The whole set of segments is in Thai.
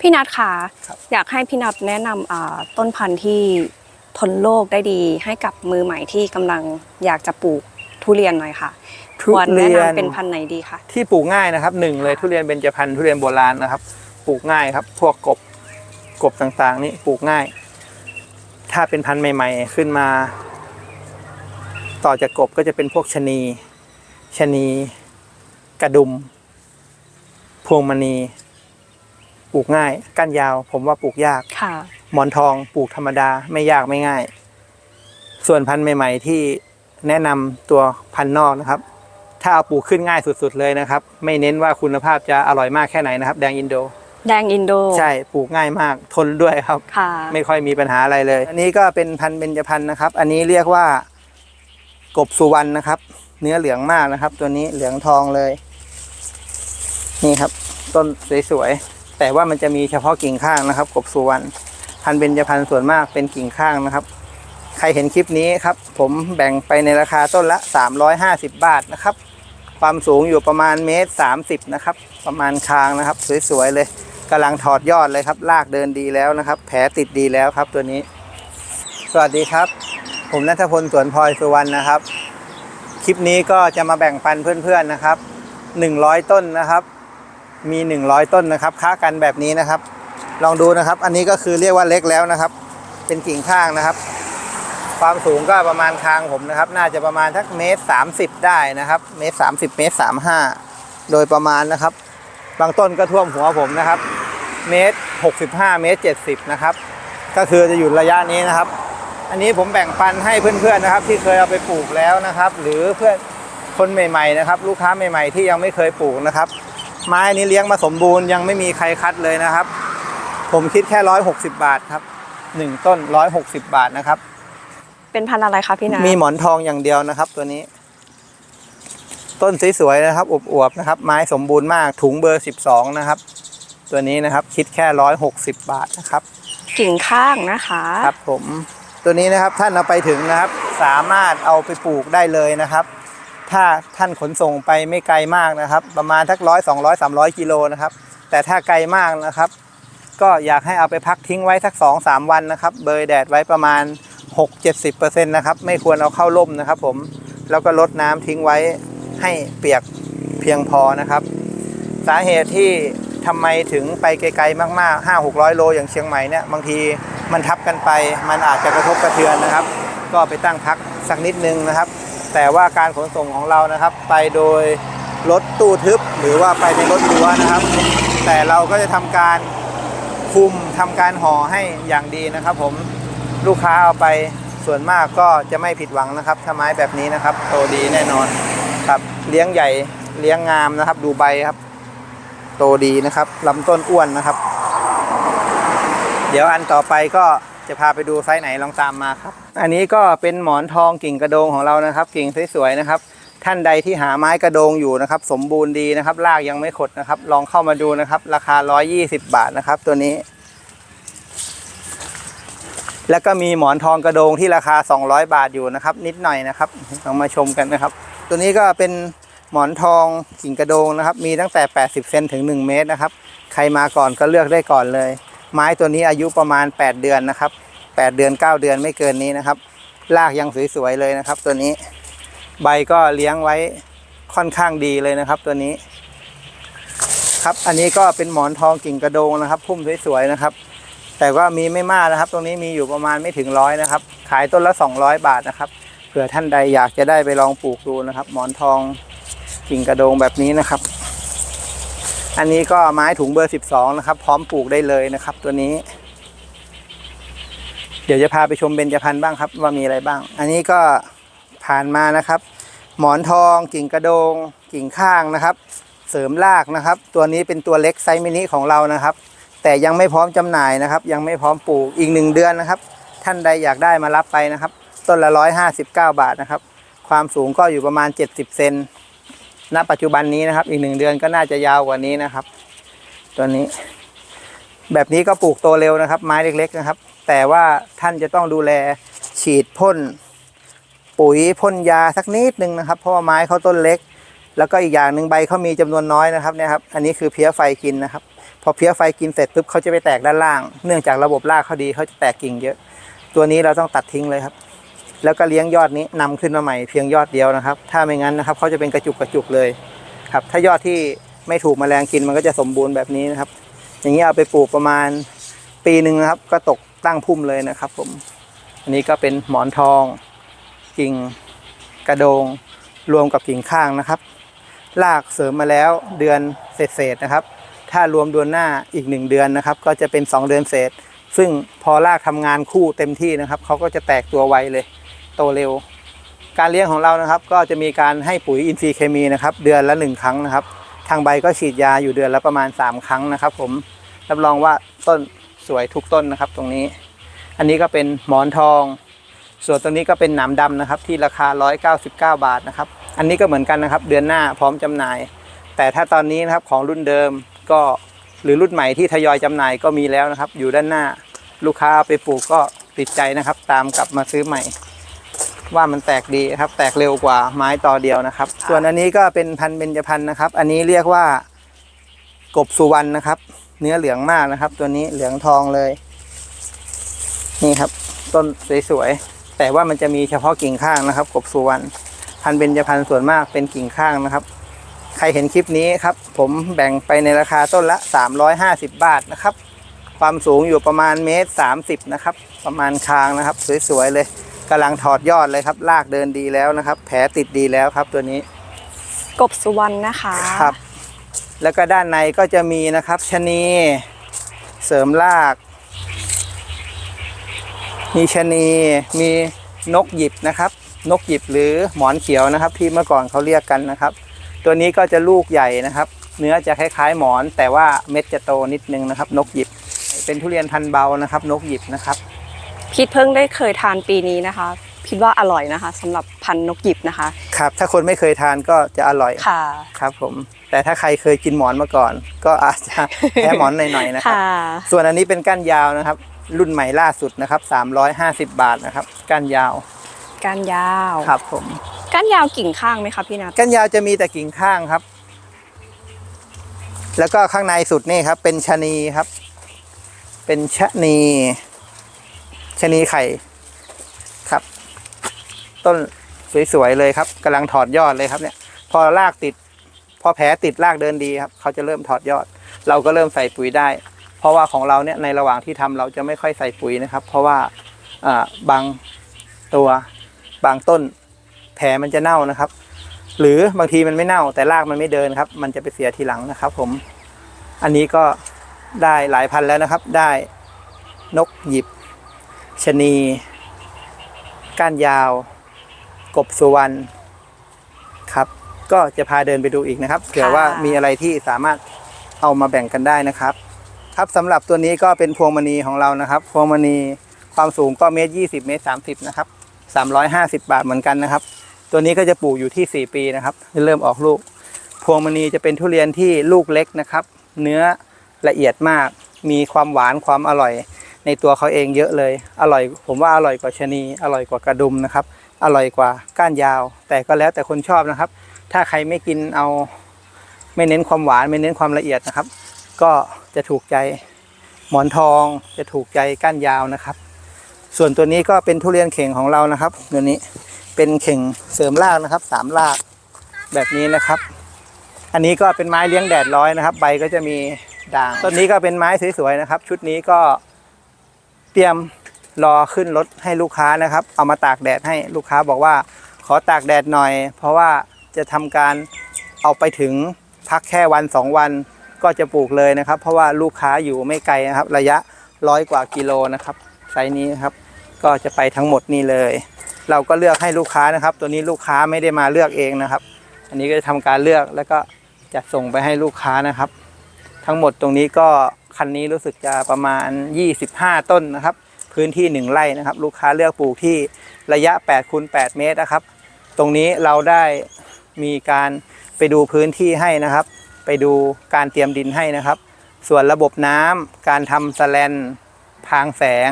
พี่นัทค่ะครับอยากให้พี่นัทแนะนำอ่าต้นพันธุ์ที่ทนโรคได้ดีให้กับมือใหม่ที่กำลังอยากจะปลูกทุเรียนหน่อยค่ะทุควรเรีแนะยนนำเป็นพันธุ์ไหนดีคะที่ปลูกง่ายนะครับหนึ่งเลยทุเรียนเบญจพรรณทุเรียนโบราณนะครับ ปลูกง่ายครับ พวกกบกบต่างๆ นี่ปลูกง่าย ถ้าเป็นพันธุ์ใหม่ ๆ ขึ้นมา ต่อจากกบก็จะเป็นพวกชะนีชะนี กระดุม พวงมณีป ลูกง่าย ก้านยาว ผมว่าปลูกยากค่ะ หมอนทองปลูกธรรมดาไม่ยากไม่ง่าย ส่วนพันธุ์ใหม่ ๆ ที่แนะนำตัวพันธุ์นอกนะครับ ถ้าเอาปลูกขึ้นง่ายสุดๆเลยนะครับ ไม่เน้นว่าคุณภาพจะอร่อยมากแค่ไหนนะครับ แดงอินโด แดงอินโด ใช่ปลูกง่ายมาก ทนด้วยครับค่ะไม่ค่อยมีปัญหาอะไรเลย อันนี้ก็เป็นพันธุ์เบญจพรรณนะครับ อันนี้เรียกว่ากบสุวรรณนะครับ เนื้อเหลืองมากนะครับ ตัวนี้เหลืองทองเลย นี่ครับ ต้นสวยๆ แต่ว่ามันจะมีเฉพาะกิ่งข้างนะครับ กบสุวรรณพันธุ์เบญจพรรณส่วนมากเป็นกิ่งข้างนะครับ ใครเห็นคลิปนี้ครับ ผมแบ่งไปในราคาต้นละ 350 บาทนะครับ ความสูงอยู่ประมาณเมตร 30 นะครับ ประมาณคางนะครับ สวยๆเลยกำลังถอดยอดเลยครับลากเดินดีแล้วนะครับ แผลติดดีแล้วครับตัวนี้ สวัสดีครับ ผมนัทพลสวนพลอยสุวรรณนะครับ คลิปนี้ก็จะมาแบ่งปันเพื่อนๆนะครับ 100 ต้นนะครับ มี 100 ต้นนะครับ ค้ากันแบบนี้นะครับ ลองดูนะครับ อันนี้ก็คือเรียกว่าเล็กแล้วนะครับ เป็นกิ่งข้างนะครับ ความสูงก็ประมาณคางผมนะครับ น่าจะประมาณทักเมตรสามสิบได้นะครับ เมตรสามสิบเมตรสามห้าโดยประมาณนะครับ บางต้นก็ท่วมหัวผมนะครับ เมตรหกสิบห้าเมตรเจ็ดสิบนะครับ ก็คือจะอยู่ระยะนี้นะครับ อันนี้ผมแบ่งปันให้เพื่อนๆนะครับ ที่เคยเอาไปปลูกแล้วนะครับ หรือเพื่อนคนใหม่ๆนะครับ ลูกค้าใหม่ ๆ ที่ยังไม่เคยปลูกนะครับ ไม้อันนี้เลี้ยงมาสมบูรณ์ยังไม่มีใครคัดเลยนะครับ ผมคิดแค่ร้อยหกสิบบาทครับหนึ่งต้นร้อยหกสิบบาทนะครับ เป็นพันธุ์อะไรคะพี่นัทมีหมอนทองอย่างเดียวนะครับ ตัวนี้ ต้นสวยๆนะครับอวบๆนะครับ ไม้สมบูรณ์มากถุงเบอร์สิบสองนะครับ ตัวนี้นะครับคิดแค่ร้อยหกสิบบาทนะครับกิ่งข้างนะคะครับผมตัวนี้นะครับท่านเอาไปถึงนะครับ สามารถเอาไปปลูกได้เลยนะครับ ถ้าท่านขนส่งไปไม่ไกลมากนะครับ ประมาณทักร้อยสองร้อยสามร้อยกิโลนะครับ แต่ถ้าไกลมากนะครับ ก็อยากให้เอาไปพักทิ้งไว้สักสองสามวันนะครับ เบยแดดไว้ประมาณ 6-70%นะครับไม่ควรเอาเข้าร่มนะครับ ผมแล้วก็ลดน้ำทิ้งไว้ให้เปียกเพียงพอนะครับ สาเหตุที่ทำไมถึงไปไกลๆมากๆ 5 600 โลอย่างเชียงใหม่เนี่ยบางทีมันทับกันไป มันอาจจะกระทบกระเทือนนะครับ ก็ไปตั้งพักสักนิดนึงนะครับ แต่ว่าการขนส่งของเรานะครับ ไปโดยรถตู้ทึบหรือว่าไปในรถรั้วนะครับ แต่เราก็จะทำการคุมทำการห่อให้อย่างดีนะครับ ผมลูกค้าเอาไปส่วนมากก็จะไม่ผิดหวังนะครับถ้าไม้แบบนี้นะครับโตดีแน่นอนครับเลี้ยงใหญ่เลี้ยงงามนะครับ ดูใบครับ โตดีนะครับลำต้นอ้วนนะครับ เดี๋ยวอันต่อไปก็ จะพาไปดูไซส์ไหนลองตามมาครับ อันนี้ก็เป็นหมอนทองกิ่งกระโดงของเรานะครับ กิ่งสวยๆนะครับ ท่านใดที่หาไม้กระโดงอยู่นะครับ สมบูรณ์ดีนะครับรากยังไม่ขดนะครับ ลองเข้ามาดูนะครับ ราคา 120 บาทนะครับ ตัวนี้ แล้วก็มีหมอนทองกระโดงที่ราคา 200 บาทอยู่นะครับ นิดหน่อยนะครับลองมาชมกันนะครับ ตัวนี้ก็เป็นหมอนทองกิ่งกระโดงนะครับ มีตั้งแต่ 80เซนถึง 1 เมตรนะครับ ใครมาก่อนก็เลือกได้ก่อนเลย ไม้ตัวนี้อายุประมาณ 8 เดือนนะครับ 8 เดือน 9 เดือนไม่เกินนี้นะครับรากยังสวยๆเลยนะครับ ตัวนี้ใบก็เลี้ยงไว้ค่อนข้างดีเลยนะครับ ตัวนี้ ครับอันนี้ก็เป็นหมอนทองกิ่งกระโดงนะครับ พุ่มสวยๆนะครับ แต่ว่ามีไม่มากนะครับ ตรงนี้มีอยู่ประมาณไม่ถึงร้อยนะครับ ขายต้นละ 200 บาทนะครับเผื่อท่านใดอยากจะได้ไปลองปลูกดูนะครับ หมอนทองกิ่งกระโดงแบบนี้นะครับ อันนี้ก็ไม้ถุงเบอร์ 12 นะครับ พร้อมปลูกได้เลยนะครับ ตัวนี้ เดี๋ยวจะพาไปชมเบญจพรรณบ้างครับ ว่ามีอะไรบ้าง อันนี้ก็ผ่านมานะครับ หมอนทอง กิ่งกระโดง กิ่งข้างนะครับ เสริมรากนะครับ ตัวนี้เป็นตัวเล็กไซส์มินิของเรานะครับ แต่ยังไม่พร้อมจำหน่ายนะครับ ยังไม่พร้อมปลูกอีกหนึ่งเดือนนะครับ ท่านใดอยากได้มารับไปนะครับ ต้นละร้อยห้าสิบเก้าบาทนะครับ ความสูงก็อยู่ประมาณเจ็ดสิบเซน ณปัจจุบันนี้นะครับ อีกหนึ่งเดือนก็น่าจะยาวกว่านี้นะครับ ตัวนี้ แบบนี้ก็ปลูกโตเร็วนะครับ ไม้เล็ก ๆ นะครับ แต่ว่าท่านจะต้องดูแลฉีดพ่น ปุ๋ยพ่นยาสักนิดนึงนะครับ เพราะว่าไม้เขาต้นเล็ก แล้วก็อีกอย่างหนึ่งใบเขามีจำนวนน้อยนะครับเนี่ยครับอันนี้คือเพี้ยไฟกินนะครับ พอเพี้ยไฟกินเสร็จปุ๊บเขาจะไปแตกด้านล่าง เนื่องจากระบบรากเขาดีเขาจะแตกกิ่งเยอะ ตัวนี้เราต้องตัดทิ้งเลยครับ แล้วก็เลี้ยงยอดนี้นำขึ้นมาใหม่เพียงยอดเดียวนะครับ ถ้าไม่งั้นนะครับเขาจะเป็นกระจุกกระจุกเลยครับ ถ้ายอดที่ไม่ถูกแมลงกินมันก็จะสมบูรณ์แบบนี้นะครับ อย่างนี้เอาไปปลูกประมาณปีหนึ่งนะครับ ก็ตกตั้งพุ่มเลยนะครับ ผม อันนี้ก็เป็นหมอนทอง กิ่งกระโดง รวมกับกิ่งข้างนะครับลากเสริมมาแล้วเดือนเศษๆนะครับ ถ้ารวมเดือนหน้าอีกหนึ่งเดือนนะครับ ก็จะเป็น 2 เดือนเศษ ซึ่งพอรากทำงานคู่เต็มที่นะครับเขาก็จะแตกตัวไวเลย โตเร็ว การเลี้ยงของเรานะครับ ก็จะมีการให้ปุ๋ยอินทรีย์เคมีนะครับ เดือนละหนึ่งครั้งนะครับ ทางใบก็ฉีดยาอยู่เดือนละประมาณ 3 ครั้งนะครับ ผมรับรองว่าต้นสวยทุกต้นนะครับ ตรงนี้ อันนี้ก็เป็นหมอนทอง ส่วนตรงนี้ก็เป็นหนามดำนะครับ ที่ราคา 199 บาทนะครับ อันนี้ก็เหมือนกันนะครับ เดือนหน้าพร้อมจำหน่าย แต่ถ้าตอนนี้นะครับของรุ่นเดิมก็หรือรุ่นใหม่ที่ทยอยจำหน่ายก็มีแล้วนะครับ อยู่ด้านหน้าลูกค้าไปปลูกก็ติดใจนะครับ ตามกลับมาซื้อใหม่ ว่ามันแตกดีครับ แตกเร็วกว่าไม้ต่อเดียวนะครับ ส่วนอันนี้ก็เป็นพันธุ์เบญจพรรณนะครับ อันนี้เรียกว่ากบสุวรรณนะครับ เนื้อเหลืองมากนะครับ ตัวนี้เหลืองทองเลย นี่ครับ ต้นสวยๆแต่ว่ามันจะมีเฉพาะกิ่งข้างนะครับ กบสุวรรณพันธุ์เบญจพรรณส่วนมากเป็นกิ่งข้างนะครับ ใครเห็นคลิปนี้ครับ ผมแบ่งไปในราคาต้นละ 350 บาทนะครับ ความสูงอยู่ประมาณเมตร30นะครับ ประมาณคางนะครับ สวยๆเลย กำลังถอดยอดเลยครับลากเดินดีแล้วนะครับ แผลติดดีแล้วครับตัวนี้กบสุวรรณนะคะครับ แล้วก็ด้านในก็จะมีนะครับชะนีเสริมราก มีชะนีมีนกหยิบนะครับ นกหยิบหรือหมอนเขียวนะครับ ที่เมื่อก่อนเขาเรียกกันนะครับ ตัวนี้ก็จะลูกใหญ่นะครับ เนื้อจะคล้ายๆหมอน แต่ว่าเม็ดจะโตนิดนึงนะครับ นกหยิบ เป็นทุเรียนพันธุ์เบานะครับ นกหยิบนะครับ พีทเพิ่งได้เคยทานปีนี้นะคะพีทว่าอร่อยนะคะสำหรับพันธุ์นกหยิบนะคะ ครับ ถ้าคนไม่เคยทานก็จะอร่อยค่ะครับผม แต่ถ้าใครเคยกินหมอนมาก่อน ก็อาจจะแพ้หมอนหน่อยๆนะครับค่ะส่วนอันนี้เป็นก้านยาวนะครับ รุ่นใหม่ล่าสุดนะครับ 350 บาทนะครับก้านยาวก้านยาวครับผมก้านยาวกิ่งข้างไหมคะพี่นัทก้านยาวจะมีแต่กิ่งข้างครับ แล้วก็ข้างในสุดนี่ครับ เป็นชะนีครับ เป็นชะนี ชนีไข่ครับ ต้นสวยๆเลยครับกำลังถอดยอดเลยครับเนี่ย พอรากติด พอแผลติดรากเดินดีครับ เขาจะเริ่มถอดยอด เราก็เริ่มใส่ปุ๋ยได้ เพราะว่าของเราเนี่ยในระหว่างที่ทำเราจะไม่ค่อยใส่ปุ๋ยนะครับ เพราะว่าบางตัวบางต้นแผลมันจะเน่านะครับ หรือบางทีมันไม่เน่า แต่รากมันไม่เดินครับ มันจะไปเสียทีหลังนะครับ ผม อันนี้ก็ได้หลายพันแล้วนะครับ ได้นกหยิบ ชะนี ก้านยาว กบสุวรรณครับ ก็จะพาเดินไปดูอีกนะครับเผื่อว่ามีอะไรที่สามารถเอามาแบ่งกันได้นะครับ ครับสำหรับตัวนี้ก็เป็นพวงมณีของเรานะครับ พวงมณีความสูงก็เมตรยี่สิบเมตรสามสิบนะครับสามร้อยห้าสิบบาทเหมือนกันนะครับ ตัวนี้ก็จะปลูกอยู่ที่สี่ปีนะครับ เริ่มออกลูก พวงมณีจะเป็นทุเรียนที่ลูกเล็กนะครับ เนื้อละเอียดมาก มีความหวานความอร่อย ในตัวเขาเองเยอะเลย อร่อย ผมว่าอร่อยกว่าชะนี อร่อยกว่ากระดุมนะครับ อร่อยกว่าก้านยาว แต่ก็แล้วแต่คนชอบนะครับ ถ้าใครไม่กินเอาไม่เน้นความหวานไม่เน้นความละเอียดนะครับ ก็จะถูกใจหมอนทองจะถูกใจก้านยาวนะครับ ส่วนตัวนี้ก็เป็นทุเรียนเข่งของเรานะครับตัวนี้เป็นเข่งเสริมรากนะครับสามรากแบบนี้นะครับ อันนี้ก็เป็นไม้เลี้ยงแดดร้อยนะครับ ใบก็จะมีด่างต้นนี้ก็เป็นไม้สวยๆนะครับ ชุดนี้ก็ เตรียมรอขึ้นรถให้ลูกค้านะครับ เอามาตากแดดให้ลูกค้าบอกว่า ขอตากแดดหน่อย เพราะว่าจะทำการเอาไปถึงพักแค่วันสองวันก็จะปลูกเลยนะครับ เพราะว่าลูกค้าอยู่ไม่ไกลนะครับ ระยะร้อยกว่ากิโลนะครับไซส์นี้ครับ ก็จะไปทั้งหมดนี่เลย เราก็เลือกให้ลูกค้านะครับ ตัวนี้ลูกค้าไม่ได้มาเลือกเองนะครับ อันนี้ก็จะทำการเลือกแล้วก็จัดส่งไปให้ลูกค้านะครับ ทั้งหมดตรงนี้ก็ คันนี้รู้สึกจะประมาณ 25 ต้นนะครับ พื้นที่ 1 ไร่นะครับ ลูกค้าเลือกปลูกที่ระยะ8คูณ8เมตรนะครับ ตรงนี้เราได้มีการไปดูพื้นที่ให้นะครับ ไปดูการเตรียมดินให้นะครับ ส่วนระบบน้ำการทำสแลนพางแสง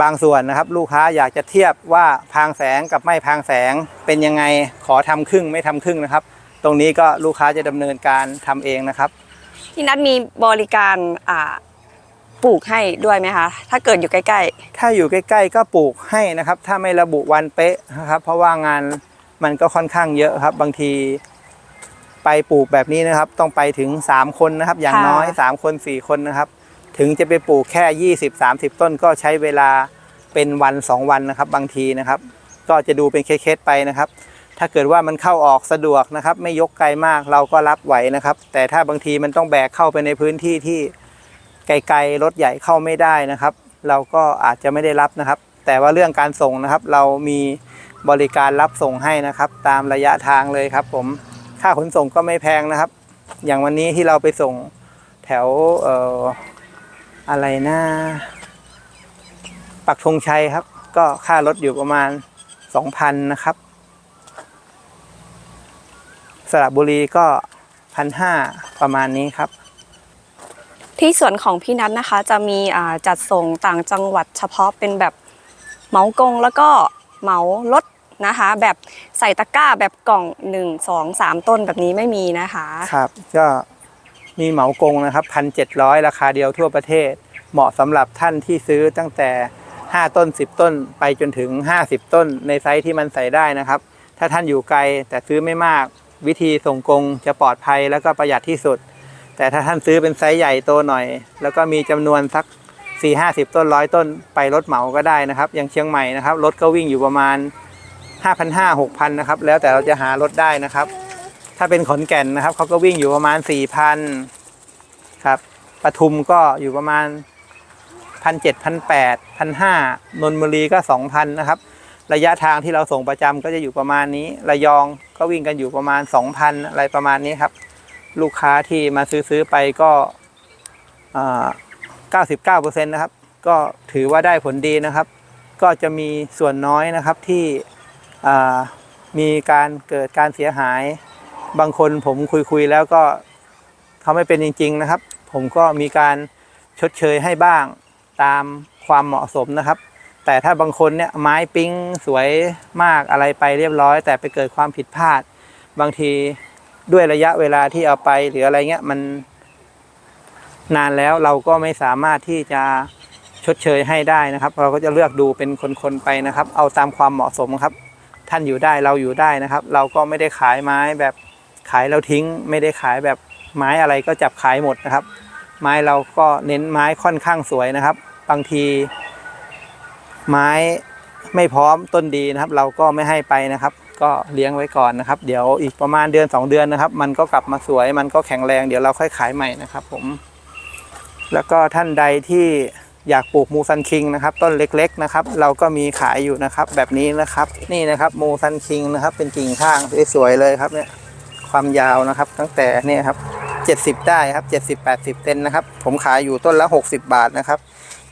บางส่วนนะครับ ลูกค้าอยากจะเทียบว่าพางแสงกับไม่พางแสงเป็นยังไงขอทำครึ่งไม่ทำครึ่งนะครับ ตรงนี้ก็ลูกค้าจะดำเนินการทำเองนะครับ พี่นัทมีบริการอ่าปลูกให้ด้วยไหมคะ ถ้าเกิดอยู่ใกล้ ถ้าอยู่ใกล้ ๆ ก็ปลูกให้นะครับ ถ้าไม่ระบุวันเป๊ะนะครับ เพราะว่างานมันก็ค่อนข้างเยอะครับ บางที ไปปลูกแบบนี้นะครับ ต้องไปถึง 3 คนนะครับ อย่างน้อย 3 คน 4 คนนะครับ ถึงจะไปปลูกแค่ 20-30 ต้นก็ใช้เวลาเป็นวัน 2 วันนะครับ บางทีนะครับ ก็จะดูเป็นเคสๆไปนะครับ ถ้าเกิดว่ามันเข้าออกสะดวกนะครับ ไม่ยกไกลมากเราก็รับไหวนะครับ แต่ถ้าบางทีมันต้องแบกเข้าไปในพื้นที่ที่ไกลๆรถใหญ่เข้าไม่ได้นะครับ เราก็อาจจะไม่ได้รับนะครับ แต่ว่าเรื่องการส่งนะครับ เรามีบริการรับส่งให้นะครับ ตามระยะทางเลยครับ ผมค่าขนส่งก็ไม่แพงนะครับ อย่างวันนี้ที่เราไปส่งแถวเอ่ออะไรนะปักธงชัยครับ ก็ค่ารถอยู่ประมาณ 2,000นะครับ สระบุรีก็พันห้าประมาณนี้ครับๆที่สวนของพี่นัทนะคะ จะมีอ่าจัดส่งต่างจังหวัดเฉพาะเป็นแบบเหมากงแล้วก็เหมารถนะคะ แบบใส่ตะกร้าแบบกล่อง 1 2 3 ต้นแบบนี้ไม่มีนะคะครับก็มีเหมากงนะครับพันเจ็ดร้อยราคาเดียวทั่วประเทศ เหมาะสำหรับท่านที่ซื้อตั้งแต่ 5 ต้น 10 ต้น ไปจนถึง 50 ต้นในไซส์ที่มันใส่ได้นะครับ ถ้าท่านอยู่ไกลแต่ซื้อไม่มาก วิธีส่งกงจะปลอดภัยแล้วก็ประหยัดที่สุด แต่ถ้าท่านซื้อเป็นไซส์ใหญ่โตหน่อย แล้วก็มีจำนวนสัก 4 50 ต้นร้อยต้นไปรถเหมาก็ได้นะครับ อย่างเชียงใหม่นะครับรถก็วิ่งอยู่ประมาณ 5,500 6,000นะครับแล้วแต่เราจะหารถได้นะครับ ถ้าเป็นขอนแก่นนะครับเขาก็วิ่งอยู่ประมาณ 4,000ครับปทุมก็อยู่ประมาณ1,700 1,800 1,500นนทบุรีก็2,000นะครับ ระยะทางที่เราส่งประจำก็จะอยู่ประมาณนี้ ระยอง ก็วิ่งกันอยู่ประมาณ 2,000 อะไรประมาณนี้ครับ ลูกค้าที่มาซื้อซื้อไปก็อ่า99%นะครับ ก็ถือว่าได้ผลดีนะครับ ก็จะมีส่วนน้อยนะครับที่มีการเกิดการเสียหาย บางคนผมคุยคุยๆแล้วก็เขาไม่เป็นจริง ๆนะครับ ผมก็มีการชดเชยให้บ้างตามความเหมาะสมนะครับ แต่ถ้าบางคนเนี่ยไม้ปิ้งสวยมากอะไรไปเรียบร้อย แต่ไปเกิดความผิดพลาด บางทีด้วยระยะเวลาที่เอาไปหรืออะไรเงี้ยมันนานแล้วเราก็ไม่สามารถที่จะชดเชยให้ได้นะครับ เราก็จะเลือกดูเป็นคนๆไปนะครับ เอาตามความเหมาะสมครับ ท่านอยู่ได้เราอยู่ได้นะครับ เราก็ไม่ได้ขายไม้แบบขายแล้วทิ้ง ไม่ได้ขายแบบไม้อะไรก็จับขายหมดนะครับ ไม้เราก็เน้นไม้ค่อนข้างสวยนะครับ บางที ไม้ไม่พร้อมต้นดีนะครับ เราก็ไม่ให้ไปนะครับ ก็เลี้ยงไว้ก่อนนะครับ เดี๋ยวอีกประมาณเดือน 2 เดือนนะครับ มันก็กลับมาสวย มันก็แข็งแรงเดี๋ยวเราค่อยขายใหม่นะครับ ผม แล้วก็ท่านใดที่อยากปลูกมูซันคิงนะครับ ต้นเล็กๆนะครับ เราก็มีขายอยู่นะครับ แบบนี้นะครับ นี่นะครับมูซันคิงนะครับ เป็นกิ่งข้างสวยๆเลยครับเนี่ยความยาวนะครับ ตั้งแต่เนี่ยครับ 70 ได้ครับ 70 80เซนนะครับ ผมขายอยู่ต้นละ 60 บาทนะครับ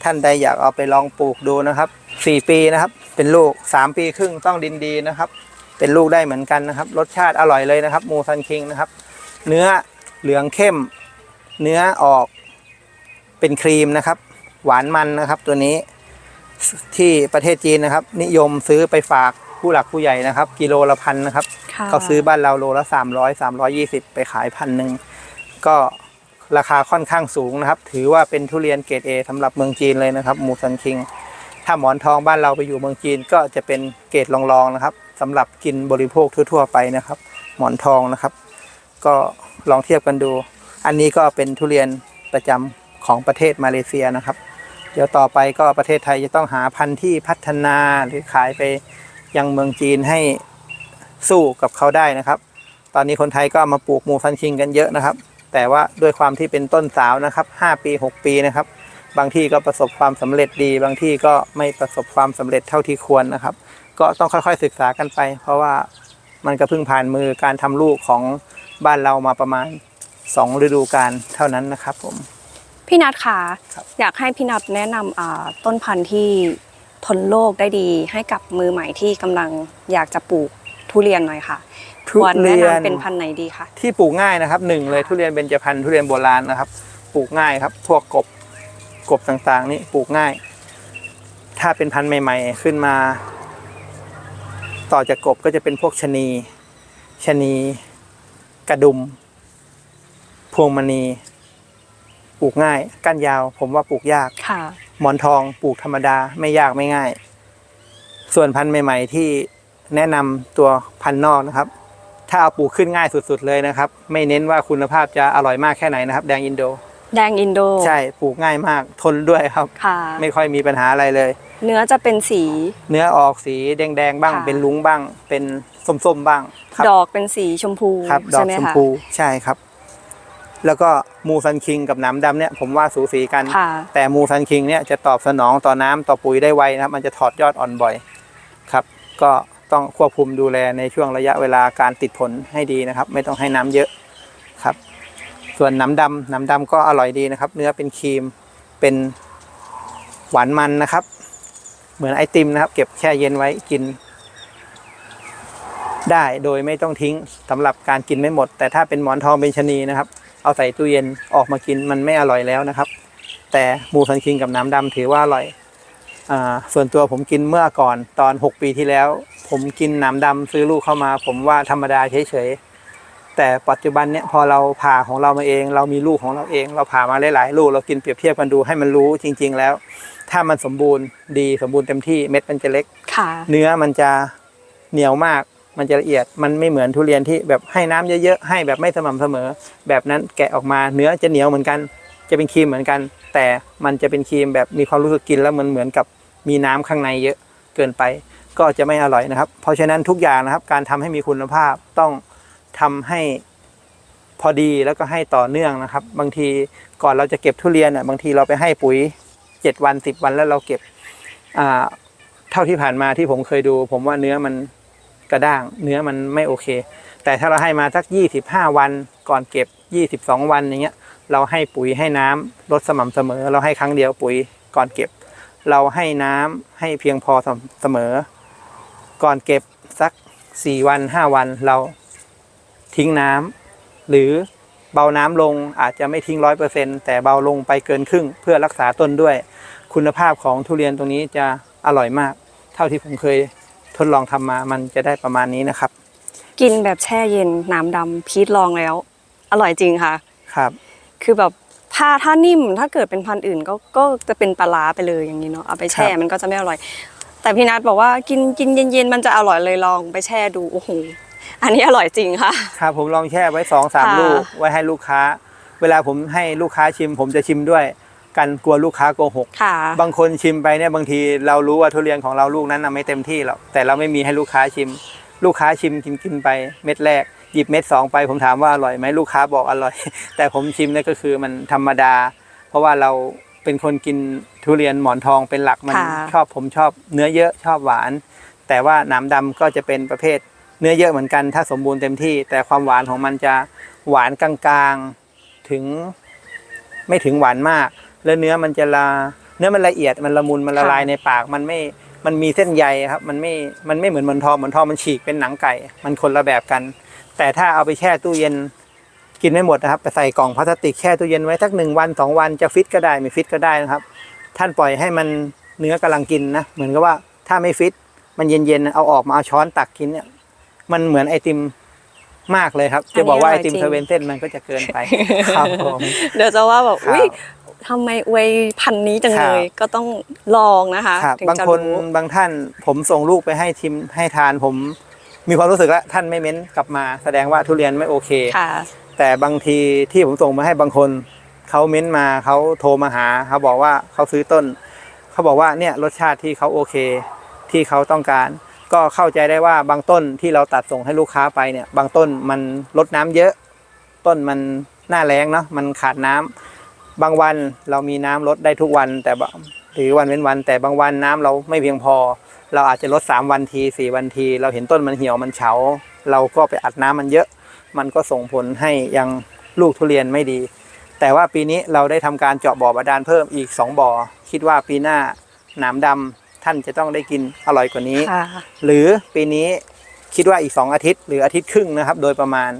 ท่านใดอยากเอาไปลองปลูกดูนะครับ 4ปีนะครับ เป็นลูก3ปีครึ่งต้องดินดีนะครับ เป็นลูกได้เหมือนกันนะครับ รสชาติอร่อยเลยนะครับ มูซันคิงนะครับ เนื้อเหลืองเข้ม เนื้อออกเป็นครีมนะครับ หวานมันนะครับ ตัวนี้ที่ประเทศจีนนะครับ นิยมซื้อไปฝากผู้หลักผู้ใหญ่นะครับ กิโลละพันนะครับค่ะเขาซื้อบ้านเราโลละ300 320ไปขายพันหนึ่งก็ราคาค่อนข้างสูงนะครับ ถือว่าเป็นทุเรียนเกรด A สำหรับเมืองจีนเลยนะครับ มูซันคิง ถ้าหมอนทองบ้านเราไปอยู่เมืองจีนก็จะเป็นเกรดรองๆนะครับสำหรับกินบริโภคทั่ว ๆ ไปนะครับ หมอนทองนะครับ ก็ลองเทียบกันดู อันนี้ก็เป็นทุเรียนประจำของประเทศมาเลเซียนะครับ เดี๋ยวต่อไปก็ประเทศไทยจะต้องหาพันธุ์ที่พัฒนาหรือขายไปยังเมืองจีนให้สู้กับเขาได้นะครับ ตอนนี้คนไทยก็มาปลูกหมูซันคิงกันเยอะนะครับ แต่ว่าด้วยความที่เป็นต้นสาวนะครับ 5 ปี 6 ปีนะครับ บางที่ก็ประสบความสำเร็จดี บางที่ก็ไม่ประสบความสำเร็จเท่าที่ควรนะครับ ก็ต้องค่อยๆศึกษากันไป เพราะว่ามันก็เพิ่งผ่านมือการทำลูกของบ้านเรามาประมาณ 2 ฤดูกาลเท่านั้นนะครับผมพี่นัทค่ะครับอยากให้พี่นัทแนะนำอ่าต้นพันธุ์ที่ทนโรคได้ดีให้กับมือใหม่ที่กำลังอยากจะปลูกทุเรียนหน่อยค่ะทุควรเรีแนะยนนำเป็นพันธุ์ไหนดีคะที่ปลูกง่ายนะครับหนึ่งเลยทุเรียนเบญจพรรณทุเรียนโบราณนะครับ ปลูกง่ายครับพวกกบ กบต่างๆ นี่ปลูกง่าย ถ้าเป็นพันธุ์ใหม่ ๆ ขึ้นมา ต่อจากกบก็จะเป็นพวกชะนีชะนี กระดุม พวงมณี ปลูกง่าย ก้านยาว ผมว่าปลูกยากค่ะหมอนทองปลูกธรรมดาไม่ยากไม่ง่าย ส่วนพันธุ์ใหม่ ๆ ที่แนะนำตัวพันธุ์นอกนะครับ ถ้าเอาปลูกขึ้นง่ายสุด ๆ เลยนะครับ ไม่เน้นว่าคุณภาพจะอร่อยมากแค่ไหนนะครับ แดงอินโด แดงอินโด ใช่ปลูกง่ายมากทนด้วยครับค่ะไม่ค่อยมีปัญหาอะไรเลย เนื้อจะเป็นสี เนื้อออกสีแดงๆบ้างค่ะเป็นลุ้งบ้าง เป็นส้มๆบ้างครับดอกเป็นสีชมพูครับดอใช่กไหมชมคะพูใช่ครับ แล้วก็มูซันคิงกับหน้ำดำเนี่ยผมว่าสูสีกันค่ะแต่มูซันคิงเนี่ยจะตอบสนองต่อน้ำต่อปุ๋ยได้ไวนะครับ มันจะถอดยอดอ่อนบ่อยครับ ก็ต้องควบคุมดูแลในช่วงระยะเวลาการติดผลให้ดีนะครับ ไม่ต้องให้น้ำเยอะครับ ส่วนน้ำดำน้ำดำก็อร่อยดีนะครับ เนื้อเป็นครีมเป็นหวานมันนะครับ เหมือนไอติมนะครับ เก็บแช่เย็นไว้กิน ได้โดยไม่ต้องทิ้งสำหรับการกินไม่หมด แต่ถ้าเป็นหมอนทองเป็นชนีนะครับ เอาใส่ตู้เย็นออกมากินมันไม่อร่อยแล้วนะครับ แต่หมูสันคิงกับน้ำดำถือว่าอร่อยอส่วนตัวผมกินเมื่อก่อนตอน 6 ปีที่แล้ว ผมกินน้ำดำซื้อลูกเข้ามา ผมว่าธรรมดาเฉยๆ แต่ปัจจุบันเนี่ยพอเราผ่าของเรามาเอง เรามีลูกของเราเอง เราผ่ามาหลายๆลูกเรากินเปรียบเทียบกันดูให้มันรู้จริง ๆ แล้ว ถ้ามันสมบูรณ์ดีสมบูรณ์เต็มที่เม็ดมันจะเล็กค่ะเนื้อมันจะเหนียวมากมันจะละเอียดมันไม่เหมือนทุเรียนที่แบบให้น้ำเยอะๆให้แบบไม่สม่ำเสมอ แบบนั้นแกะออกมาเนื้อจะเหนียวเหมือนกัน จะเป็นครีมเหมือนกัน แต่มันจะเป็นครีมแบบมีความรู้สึกกินแล้วมันเหมือนกับมีน้ำข้างในเยอะเกินไป ก็จะไม่อร่อยนะครับ เพราะฉะนั้นทุกอย่างนะครับ การทำให้มีคุณภาพต้อง ทำให้พอดีแล้วก็ให้ต่อเนื่องนะครับ บางทีก่อนเราจะเก็บทุเรียนอะบางทีเราไปให้ปุ๋ยเจ็ดวันสิบวันแล้วเราเก็บอ่าเท่าที่ผ่านมาที่ผมเคยดู ผมว่าเนื้อมันกระด้าง เนื้อมันไม่โอเค แต่ถ้าเราให้มาสักยี่สิบห้าวันก่อนเก็บยี่สิบสองวันอย่างเงี้ยเราให้ปุ๋ยให้น้ำลดสม่ำเสมอ เราให้ครั้งเดียวปุ๋ยก่อนเก็บ เราให้น้ำให้เพียงพอเสมอ ก่อนเก็บสักสี่วันห้าวันเรา ทิ้งน้ำหรือเบาน้ำลงอาจจะไม่ทิ้งร้อยเปอร์เซ็นแต่เบาลงไปเกินครึ่ง เพื่อรักษาต้นด้วย คุณภาพของทุเรียนตรงนี้จะอร่อยมาก เท่าที่ผมเคยทดลองทำมามันจะได้ประมาณนี้นะครับ กินแบบแช่เย็นน้ำดำพีทลองแล้ว อร่อยจริงค่ะครับ คือแบบถ้าถ้านิ่มถ้าเกิดเป็นพันธุ์อื่นก็ก็จะเป็นปลาร้าไปเลยอย่างนี้เนาะเอาไปแช่ครับมันก็จะไม่อร่อย แต่พี่นัทบอกว่ากินกินเย็นๆมันจะอร่อยเลยลองไปแช่ดูโอ้โห อันนี้อร่อยจริงค่ะ ครับผมลองแช่ไว้สองสามค่ะลูกไว้ให้ลูกค้า เวลาผมให้ลูกค้าชิม ผมจะชิมด้วยกันกลัวลูกค้าโกหกค่ะบางคนชิมไปเนี่ยบางทีเรารู้ว่าทุเรียนของเราลูกนั้นน่ะไม่เต็มที่หรอกแต่เราไม่มีให้ลูกค้าชิม ลูกค้าชิมกินกินไปเม็ดแรกหยิบเม็ดสองไป ผมถามว่าอร่อยไหมลูกค้าบอกอร่อย แต่ผมชิมเนี่ยก็คือมันธรรมดา เพราะว่าเราเป็นคนกินทุเรียนหมอนทองเป็นหลักมันค่ะชอบผมชอบเนื้อเยอะชอบหวาน แต่ว่าหน้ำดำก็จะเป็นประเภท เนื้อเยอะเหมือนกันถ้าสมบูรณ์เต็มที่ แต่ความหวานของมันจะหวานกลางๆถึงไม่ถึงหวานมาก แล้วเนื้อมันจะละเนื้อมันละเอียดมันละมุนมันละลายในปากมันไม่มันมีเส้นใยครับมันไม่มันไม่เหมือนหมอนทองหมอนทองมันฉีกเป็นหนังไก่ มันคนละแบบกัน แต่ถ้าเอาไปแช่ตู้เย็นกินไม่หมดนะครับไปใส่กล่องพลาสติกแช่ตู้เย็นไว้สักหนึ่งวันสองวันจะฟิตก็ได้ไม่ฟิตก็ได้นะครับ ท่านปล่อยให้มันเนื้อกำลังกินนะเหมือนกับว่าถ้าไม่ฟิตมันเย็นๆเอาออกมาเอาช้อนตักกินเนี่ย มันเหมือนไอติมมากเลยครับ จะบอกว่าไอติมอันนี้อร่อยจริงเซเว่นเส้นมันก็จะเกินไปครับผมเดี๋ยวจะว่าแบบครับอุ้ยทำไมอวยพันธุ์นี้จังเลยครับก็ต้องลองนะคะครับถึงบางจะคนรู้บางท่านผมส่งลูกไปให้ทิมให้ทานผม มีความรู้สึกแล้วท่านไม่เม้นกลับมา แสดงว่าทุเรียนไม่โอเคค่ะแต่บางทีที่ผมส่งมาให้บางคนเขาเม้นมาเขาโทรมาหาเขาบอกว่าเขาซื้อต้น เขาบอกว่าเนี่ยรสชาติที่เขาโอเค ที่เขาต้องการ ก็เข้าใจได้ว่าบางต้นที่เราตัดส่งให้ลูกค้าไปเนี่ย บางต้นมันลดน้ำเยอะ ต้นมันหน้าแรงเนาะมันขาดน้ำบางวันเรามีน้ำลดได้ทุกวัน แต่หรือวันเว้นวัน แต่บางวันน้ำเราไม่เพียงพอ เราอาจจะลดสามวันทีสี่วันที เราเห็นต้นมันเหี่ยวมันเฉา เราก็ไปอัดน้ำมันเยอะ มันก็ส่งผลให้ยังลูกทุเรียนไม่ดี แต่ว่าปีนี้เราได้ทำการเจาะบ่อบาดาลเพิ่มอีก 2บ่อคิดว่าปีหน้าหนามดำ ท่านจะต้องได้กินอร่อยกว่านี้ ค่ะ หรือปีนี้คิดว่าอีก 2 อาทิตย์ หรืออาทิตย์ครึ่งนะครับ โดยประมาณ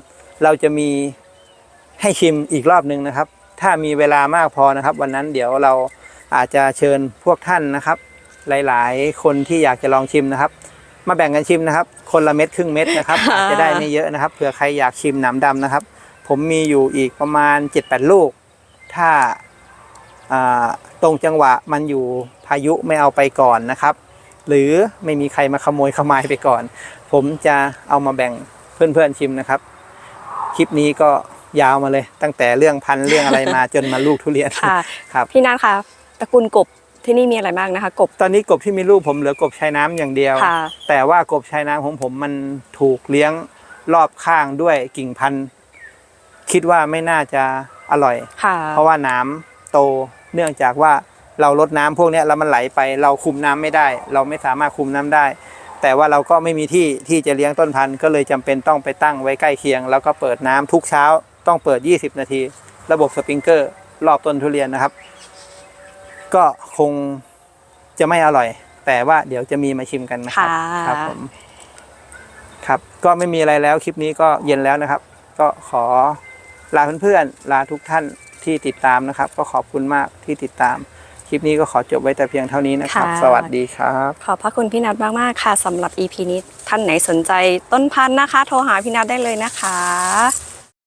เราจะมีให้ชิมอีกรอบหนึ่งนะครับ ถ้ามีเวลามากพอนะครับ วันนั้นเดี๋ยวเราอาจจะเชิญพวกท่านนะครับ หลายๆ คนที่อยากจะลองชิมนะครับ มาแบ่งกันชิมนะครับ คนละเม็ดครึ่งเม็ดนะครับอาจจะได้ไม่เยอะนะครับเผื่อใครอยากชิมหนามดำนะครับ ผมมีอยู่อีกประมาณ 7-8 ลูก ถ้าอ่าตรงจังหวะมันอยู่ พายุไม่เอาไปก่อนนะครับ หรือไม่มีใครมาขโมยขมายไปก่อน ผมจะเอามาแบ่งเพื่อนๆชิมนะครับ คลิปนี้ก็ยาวมาเลย ตั้งแต่เรื่องพันธุ์เรื่องอะไรมาจนมาลูกทุเรียนค่ะครับพี่นัทคะตระกูลกบที่นี่มีอะไรบ้างนะคะ กบตอนนี้กบที่มีลูกผมเหลือกบชายน้ำอย่างเดียวค่ะแต่ว่ากบชายน้ำของผมมันถูกเลี้ยงรอบข้างด้วยกิ่งพันธุ์คิดว่าไม่น่าจะอร่อยค่ะเพราะว่าน้ำโตเนื่องจากว่า เราลดน้ำพวกเนี้ยแล้วมันไหลไปเราคุมน้ำไม่ได้ เราไม่สามารถคุมน้ำได้ แต่ว่าเราก็ไม่มีที่ที่จะเลี้ยงต้นพันธุ์ก็เลยจำเป็นต้องไปตั้งไว้ใกล้เคียง แล้วก็เปิดน้ำทุกเช้า ต้องเปิด 20 นาที ระบบสปริงเกอร์รอบต้นทุเรียนนะครับ ก็คงจะไม่อร่อย แต่ว่าเดี๋ยวจะมีมาชิมกันนะครัค่ะครับผมครับ ก็ไม่มีอะไรแล้วคลิปนี้ก็เย็นแล้วนะครับ ก็ขอลาเพื่อนๆลาทุกท่านที่ติดตามนะครับ ก็ขอบคุณมากที่ติดตาม คลิปนี้ก็ขอจบไว้แต่เพียงเท่านี้นะครับ ค่ะ สวัสดีครับ ขอบพระคุณพี่นัทมาก ๆ ค่ะสำหรับ EP นี้ ท่านไหนสนใจต้นพันธุ์นะคะ โทรหาพี่นัทได้เลยนะคะ